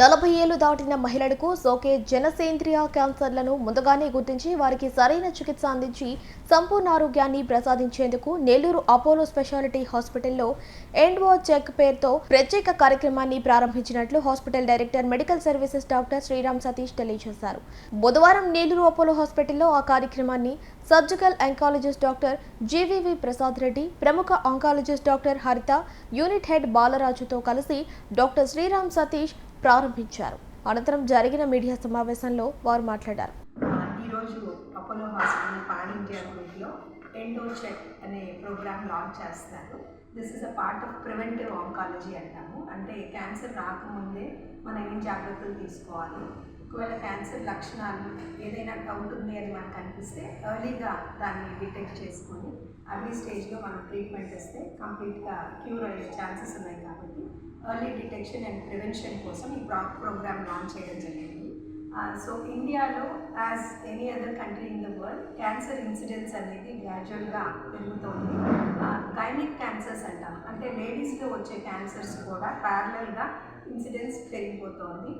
నలభై ఏళ్ళు దాటిన మహిళలకు సోకే జనసేంద్రియ క్యాన్సర్లను ముందుగానే గుర్తించి వారికి సరైన చికిత్స అందించి సంపూర్ణ ఆరోగ్యాన్ని ప్రసాదించేందుకు నెల్లూరు అపోలో స్పెషాలిటీ హాస్పిటల్లో ఎండ్వో చెక్ పేరుతో ప్రత్యేక కార్యక్రమాన్ని ప్రారంభించినట్లు hospital director medical services doctor Sriram Satish తెలియజేశారు. బుధవారం నెల్లూరు అపోలో హాస్పిటల్లో ఆ కార్యక్రమాన్ని surgical oncologist doctor GVV Prasad Reddy ప్రముఖ oncologist doctor Haritha unit head బాలరాజుతో కలిసి డాక్టర్ శ్రీరామ్ సతీష్ ప్రారంభించారు. అనంతరం జరిగిన మీడియా సమావేశంలో వారు మాట్లాడారు. ఈరోజు అపోలో హాస్పిటల్ పాన్ ఇండియా గ్రూప్లో ఎండో చెక్ అనే ప్రోగ్రామ్ లాంచ్ చేస్తున్నారు. This is a part of preventive oncology అంటాము. అంటే క్యాన్సర్ రాకముందే మనం ఏం జాగ్రత్తలు తీసుకోవాలి? ఒకవేళ క్యాన్సర్ లక్షణాలు ఏదైనా డౌట్ ఉంది అని మనకు అనిపిస్తే ఎర్లీగా దాన్ని డిటెక్ట్ చేసుకొని అర్లీ స్టేజ్లో మనం ట్రీట్మెంట్ ఇస్తే కంప్లీట్గా క్యూర్ అయ్యే ఛాన్సెస్ ఉన్నాయి కాబట్టి ఎర్లీ డిటెక్షన్ అండ్ ప్రివెన్షన్ కోసం ఈ ప్రా ప్రోగ్రామ్ లాంచ్ చేయడం జరిగింది. సో ఇండియాలో as any other country in the world cancer incidence అనేది గ్రాడ్యువల్గా పెరుగుతోంది. గైనిక్ క్యాన్సర్స్ అంటాం అంటే లేడీస్లో వచ్చే క్యాన్సర్స్ కూడా ప్యారలల్గా ఇన్సిడెన్స్ పెరిగిపోతోంది.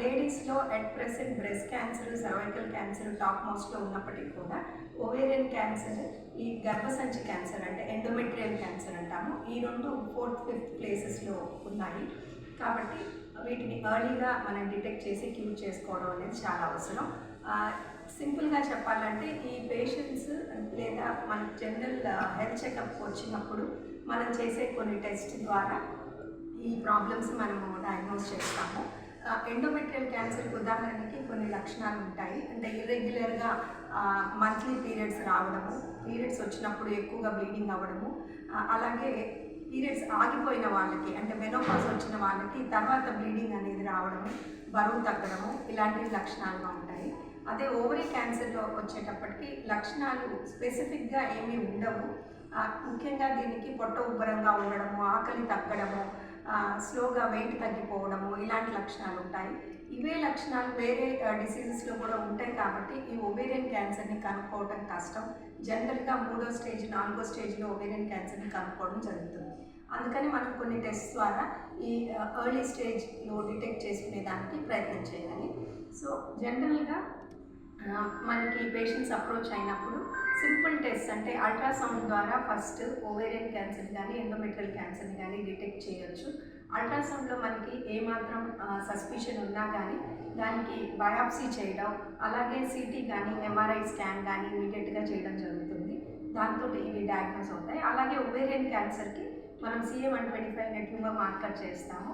లేడీస్లో at present breast cancer cervical cancer top మోస్ట్లో ఉన్నప్పటికీ కూడా ఓవేరియన్ క్యాన్సర్ ఈ గర్భసంచి క్యాన్సర్ అంటే ఎండోమెట్రియల్ క్యాన్సర్ అంటాము. ఈ రెండు ఫోర్త్ ఫిఫ్త్ ప్లేసెస్లో ఉన్నాయి. కాబట్టి వీటిని ఎర్లీగా మనం డిటెక్ట్ చేసి క్యూర్ చేసుకోవడం అనేది చాలా అవసరం. సింపుల్గా చెప్పాలంటే ఈ పేషెంట్స్ లేదా మన జనరల్ హెల్త్ చెకప్ వచ్చినప్పుడు మనం చేసే కొన్ని టెస్ట్ ద్వారా ఈ ప్రాబ్లమ్స్ మనము డయాగ్నోస్ చేస్తాము. ఎండోమెట్రియల్ క్యాన్సర్కి ఉదాహరణకి కొన్ని లక్షణాలు ఉంటాయి. అంటే ఇర్రెగ్యులర్గా మంత్లీ పీరియడ్స్ రావడము పీరియడ్స్ వచ్చినప్పుడు ఎక్కువగా బ్లీడింగ్ అవ్వడము అలాగే పీరియడ్స్ ఆగిపోయిన వాళ్ళకి అంటే మెనోపాస్ వచ్చిన వాళ్ళకి తర్వాత బ్లీడింగ్ అనేది రావడము బరువు తగ్గడము ఇలాంటి లక్షణాలుగా ఉంటాయి. అదే ఓవరీ క్యాన్సర్లో వచ్చేటప్పటికి లక్షణాలు స్పెసిఫిక్గా ఏమీ ఉండవు. ముఖ్యంగా దీనికి పొట్ట ఉబ్బరంగా ఉండడము ఆకలి తగ్గడము స్లోగా వెయిట్ తగ్గిపోవడము ఇలాంటి లక్షణాలు ఉంటాయి ఇవే లక్షణాలు వేరే డిసీజెస్లో కూడా ఉంటాయి కాబట్టి ఈ ఒవేరియన్ క్యాన్సర్ని కనుక్కోవడం కష్టం. జనరల్గా మూడో స్టేజ్ నాలుగో స్టేజ్లో ఒవేరియన్ క్యాన్సర్ని కనుక్కోవడం జరుగుతుంది. అందుకని మనం కొన్ని టెస్ట్ ద్వారా ఈ ఎర్లీ స్టేజ్లో డిటెక్ట్ చేసుకునే దానికి ప్రయత్నం చేయాలి. సో జనరల్గా మనకి పేషెంట్స్ అప్రోచ్ అయినప్పుడు సింపుల్ టెస్ట్ అంటే అల్ట్రాసౌండ్ ద్వారా ఫస్ట్ ఓవేరియన్ క్యాన్సర్ కానీ ఎండోమెట్రియల్ క్యాన్సర్ని కానీ డిటెక్ట్ చేయొచ్చు. అల్ట్రాసౌండ్లో మనకి ఏమాత్రం సస్పిషన్ ఉన్నా కానీ దానికి బయాప్సీ చేయడం అలాగే సిటీ కానీ ఎంఆర్ఐ స్కాన్ కానీ ఇమీడియట్గా చేయడం జరుగుతుంది. దాంతో ఇవి డయాగ్నోస్ అవుతాయి. అలాగే ఒవేరియన్ క్యాన్సర్కి మనం సిఏ వన్ ట్వంటీ ఫైవ్ నెట్లుగా మార్కర్ చేస్తాము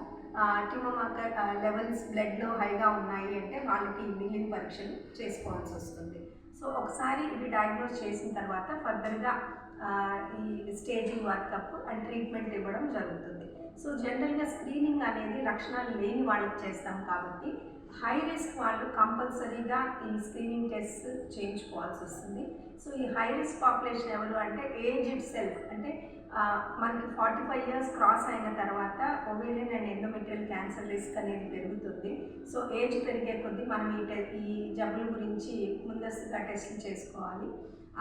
ట్యూమర్ మార్కర్ లెవెల్స్ బ్లడ్లో హైగా ఉన్నాయి అంటే వాళ్ళకి మిగిలిన పరీక్షలు చేసుకోవాల్సి వస్తుంది. సో ఒకసారి ఇవి డయాగ్నోస్ చేసిన తర్వాత ఫర్దర్గా ఈ స్టేజింగ్ వర్కప్ అండ్ ట్రీట్మెంట్ ఇవ్వడం జరుగుతుంది. సో జనరల్గా స్క్రీనింగ్ అనేది లక్షణాలు లేని వాళ్ళకి చేస్తాం కాబట్టి హై రిస్క్ వాళ్ళు కంపల్సరీగా ఈ స్క్రీనింగ్ టెస్ట్ చేయించుకోవాల్సి వస్తుంది. సో ఈ హై రిస్క్ పాపులేషన్ ఎవరు అంటే ఏజ్ ఇట్ సెల్ఫ్ అంటే మనకి ఫార్టీ ఫైవ్ ఇయర్స్ క్రాస్ అయిన తర్వాత ovarian and endometrial cancer risk అనేది పెరుగుతుంది. సో ఏజ్ పెరిగే కొద్దీ మనం ఈ ఈ జబ్బుల గురించి ముందస్తుగా టెస్టులు చేసుకోవాలి.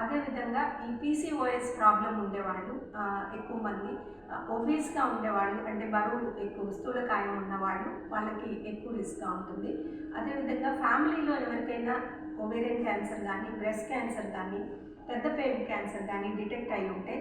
అదేవిధంగా ఈ పీసీఓఎస్ ప్రాబ్లం ఉండేవాళ్ళు ఎక్కువ మంది ఒబీస్గా ఉండేవాళ్ళు అంటే బరువు ఎక్కువ స్థూలకాయం ఉన్నవాళ్ళు వాళ్ళకి ఎక్కువ రిస్క్గా ఉంటుంది. అదేవిధంగా ఫ్యామిలీలో ఎవరికైనా ఒవేరియన్ క్యాన్సర్ కానీ బ్రెస్ట్ క్యాన్సర్ కానీ పెద్ద పేగు క్యాన్సర్ కానీ డిటెక్ట్ అయి ఉంటే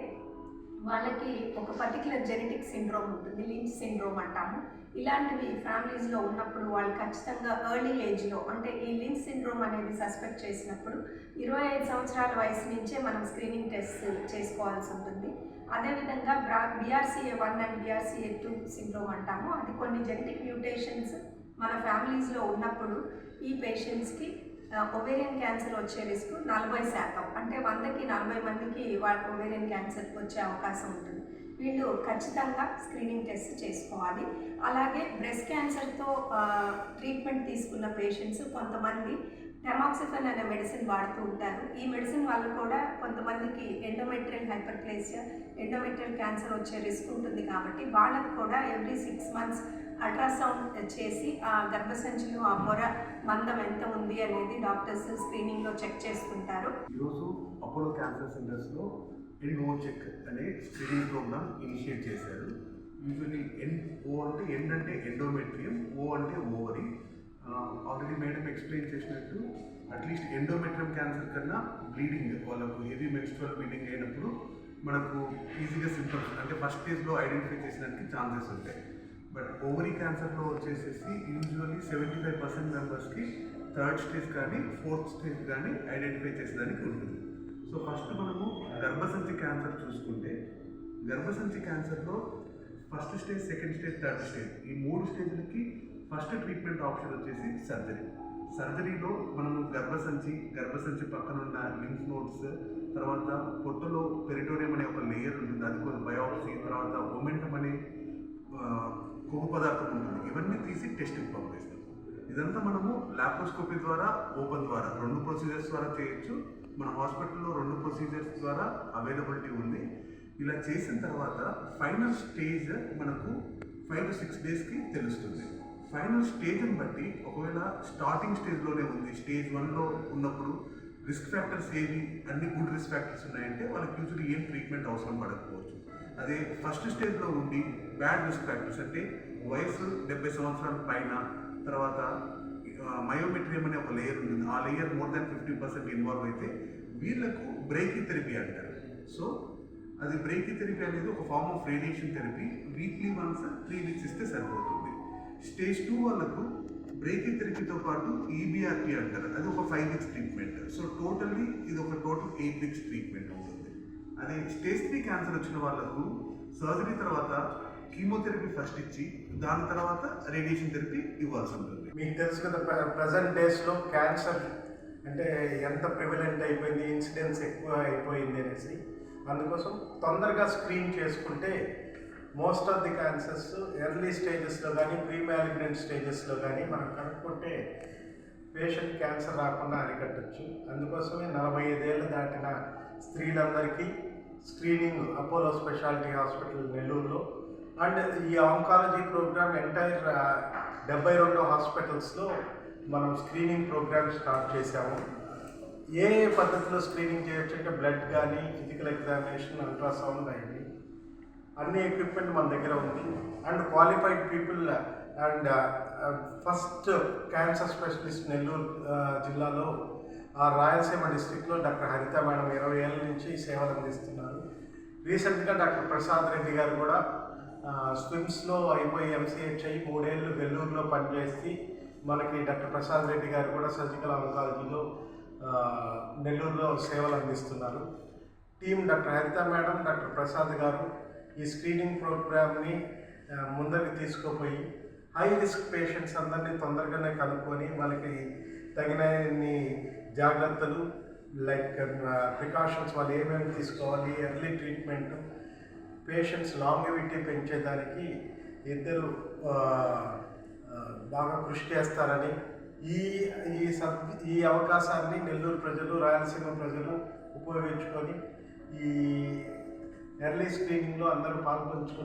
వాళ్ళకి ఒక పర్టికులర్ జెనెటిక్ సిండ్రోమ్ ఉంటుంది లించ్ సిండ్రోమ్ అంటాము. ఇలాంటివి ఫ్యామిలీస్లో ఉన్నప్పుడు వాళ్ళు ఖచ్చితంగా ఎర్లీ ఏజ్లో అంటే ఈ లించ్ సిండ్రోమ్ అనేది సస్పెక్ట్ చేసినప్పుడు ఇరవై ఐదు సంవత్సరాల వయసు నుంచే మనం స్క్రీనింగ్ టెస్ట్ చేసుకోవాల్సి ఉంటుంది. అదేవిధంగా బ్రా BRCA one and BRCA two syndrome అంటాము. అది కొన్ని జెనెటిక్ మ్యూటేషన్స్ మన ఫ్యామిలీస్లో ఉన్నప్పుడు ఈ పేషెంట్స్కి ఒవేరియన్ క్యాన్సర్ వచ్చే రిస్క్ నలభై శాతం. అంటే వందకి నలభై మందికి వాళ్ళకి ఒవేరియన్ క్యాన్సర్ వచ్చే అవకాశం ఉంటుంది. వీళ్ళు ఖచ్చితంగా స్క్రీనింగ్ టెస్ట్ చేసుకోవాలి. అలాగే బ్రెస్ట్ క్యాన్సర్తో ట్రీట్మెంట్ తీసుకున్న పేషెంట్స్ కొంతమంది టెమాక్సిఫన్ అనే మెడిసిన్ వాడుతూ ఉంటారు. ఈ మెడిసిన్ వల్ల కూడా కొంతమందికి ఎండోమెట్రియల్ హైపర్ప్లేసియా ఎండోమెట్రియల్ క్యాన్సర్ వచ్చే రిస్క్ ఉంటుంది కాబట్టి వాళ్ళకు కూడా ఎవ్రీ సిక్స్ మంత్స్ అల్ట్రాసౌండ్ చేసి ఆ గర్భసంచిలో ఆ పొర మందం ఎంత ఉంది అనేది డాక్టర్స్ స్క్రీనింగ్లో చెక్ చేసుకుంటారు. ఈరోజు అపోలో క్యాన్సర్ సెంటర్స్లో ఎన్ఓ చెక్ అనే స్క్రీనింగ్ ప్రోగ్రామ్ ఇనిషియేట్ చేశారు. యూజువలీ ఎన్ ఓ అంటే ఎన్ అంటే ఎండోమెట్రియం ఓ అంటే ఓవరీ. ఆల్రెడీ మేడం ఎక్స్ప్లెయిన్ చేసినట్టు అట్లీస్ట్ ఎండోమెట్రియం క్యాన్సర్ కన్నా బ్లీడింగ్ వాళ్ళకు హెవీ మెన్స్ట్రల్ బ్లీడింగ్ అయినప్పుడు మనకు ఈజీగా సింటమ్స్ అంటే ఫస్ట్ స్టేజ్లో ఐడెంటిఫై చేసడానికి ఛాన్సెస్ ఉంటాయి. బట్ ఓవరీ క్యాన్సర్లో వచ్చేసేసి యూజువల్లీ సెవెంటీ ఫైవ్ పర్సెంట్ మెంబర్స్కి థర్డ్ స్టేజ్ కానీ ఫోర్త్ స్టేజ్ కానీ ఐడెంటిఫై చేసేదానికి ఉంటుంది. సో ఫస్ట్ మనము గర్భసంచి క్యాన్సర్ చూసుకుంటే గర్భసంచి క్యాన్సర్లో first stage second stage third stage ఈ మూడు స్టేజ్లకి ఫస్ట్ ట్రీట్మెంట్ ఆప్షన్ వచ్చేసి సర్జరీ సర్జరీలో మనము గర్భసంచి గర్భసంచి పక్కన ఉన్న లింఫ్ నోట్స్ తర్వాత పొట్టలో పెరిటోరియం అనే ఒక లేయర్ ఉంటుంది. అది కూడా బయోప్సీ తర్వాత ఒమెంటం అనే కొవ్వు పదార్థం ఉంటుంది. ఇవన్నీ తీసి టెస్ట్కి పంపిస్తాం. ఇదంతా మనము లాప్రోస్కోపీ ద్వారా ఓపెన్ ద్వారా రెండు ప్రొసీజర్స్ ద్వారా చేయొచ్చు. మన హాస్పిటల్లో రెండు ప్రొసీజర్స్ ద్వారా అవైలబిలిటీ ఉంది. ఇలా చేసిన తర్వాత ఫైనల్ స్టేజ్ మనకు ఫైవ్ టు సిక్స్ డేస్కి తెలుస్తుంది. ఫైనల్ స్టేజ్ని బట్టి ఒకవేళ స్టార్టింగ్ స్టేజ్లోనే ఉంది స్టేజ్ వన్లో ఉన్నప్పుడు రిస్క్ ఫ్యాక్టర్స్ ఏవి అన్ని గుడ్ రిస్క్ ఫ్యాక్టర్స్ ఉన్నాయంటే వాళ్ళకి యూజువల్లీ ఏం ట్రీట్మెంట్ అవసరం పడకపోవచ్చు. అదే ఫస్ట్ స్టేజ్లో ఉండి బ్యాడ్ రిస్క్ ఫ్యాక్టర్స్ అంటే వయసు డెబ్బై సంవత్సరాల పైన తర్వాత మయోమెట్రియం అనే ఒక లేయర్ ఉంటుంది ఆ layer more than fifty percent involve అయితే వీళ్ళకు బ్రేకి థెరపీ అంటారు. సో అది బ్రేకి థెరపీ అనేది ఒక form of radiation therapy weekly once three weeks ఇస్తే సరిపోతుంది. స్టేజ్ టూ వాళ్ళకు బ్రేకి థెరపీతో పాటు E అంటారు. అది ఒక five weeks treatment so totally ఇది ఒక టోటల్ ఎయిట్ వీక్స్ ట్రీట్మెంట్ ఉంటుంది అదే స్టేజ్ త్రీ క్యాన్సర్ వచ్చిన వాళ్ళకు సర్జరీ తర్వాత కీమోథెరపీ ఫస్ట్ ఇచ్చి దాని తర్వాత రేడియేషన్ థెరపీ ఇవ్వాల్సి ఉంటుంది. మీకు తెలుసు కదా ప్రజెంట్ డేస్లో క్యాన్సర్ అంటే ఎంత ప్రివలెంట్ అయిపోయింది ఇన్సిడెన్స్ ఎక్కువ అయిపోయింది అనేసి. అందుకోసం తొందరగా స్క్రీన్ చేసుకుంటే most of the cancers early స్టేజెస్లో కానీ ప్రీ మ్యాలిగ్నెంట్ స్టేజెస్లో కానీ మనం కనుక్కుంటే పేషెంట్ క్యాన్సర్ రాకుండా అరికట్టచ్చు. అందుకోసమే నలభై ఐదేళ్ళు దాటిన స్త్రీలందరికీ స్క్రీనింగ్ అపోలో స్పెషాలిటీ హాస్పిటల్ నెల్లూరులో అండ్ ఈ ఆంకాలజీ ప్రోగ్రామ్ ఎంటైర్ డెబ్బై రెండు హాస్పిటల్స్లో మనం స్క్రీనింగ్ ప్రోగ్రామ్ స్టార్ట్ చేశాము. ఏ ఏ పద్ధతిలో స్క్రీనింగ్ చేయొచ్చు అంటే బ్లడ్ కానీ ఫిజికల్ ఎగ్జామినేషన్ అల్ట్రాసౌండ్ అయింది అన్ని ఎక్విప్మెంట్ మన దగ్గర ఉంది. And qualified people and first cancer specialist Nellore జిల్లాలో ఆ రాయలసీమ డిస్టిక్లో డాక్టర్ హరిత మేడం ఇరవై ఏళ్ళ నుంచి సేవలు అందిస్తున్నారు. రీసెంట్గా డాక్టర్ ప్రసాద్ రెడ్డి గారు కూడా స్విమ్స్లో అయిపోయి ఎంసీహెచ్ అయ్యి మూడేళ్ళు వెల్లూరులో పనిచేసి మనకి డాక్టర్ ప్రసాద్ రెడ్డి గారు కూడా సర్జికల్ ఆంకాలజీలో నెల్లూరులో సేవలు అందిస్తున్నారు. Team doctor Haritha madam doctor Prasad garu ఈ స్క్రీనింగ్ ప్రోగ్రామ్ని ముందరికి తీసుకుపోయి హై రిస్క్ పేషెంట్స్ అందరినీ తొందరగానే కనుక్కొని వాళ్ళకి తగినన్ని జాగ్రత్తలు లైక్ ప్రికాషన్స్ వాళ్ళు ఏమేమి తీసుకోవాలి ఎర్లీ ట్రీట్మెంట్ పేషెంట్స్ లాంగివిటీ పెంచేదానికి ఇద్దరు బాగా కృషి చేస్తారని ఈ ఈ సద్ ఈ అవకాశాన్ని నెల్లూరు ప్రజలు రాయలసీమ ప్రజలు ఉపయోగించుకొని ఈ ఎర్లీ స్క్రీనింగ్లో అందరూ పాల్పంచుకుని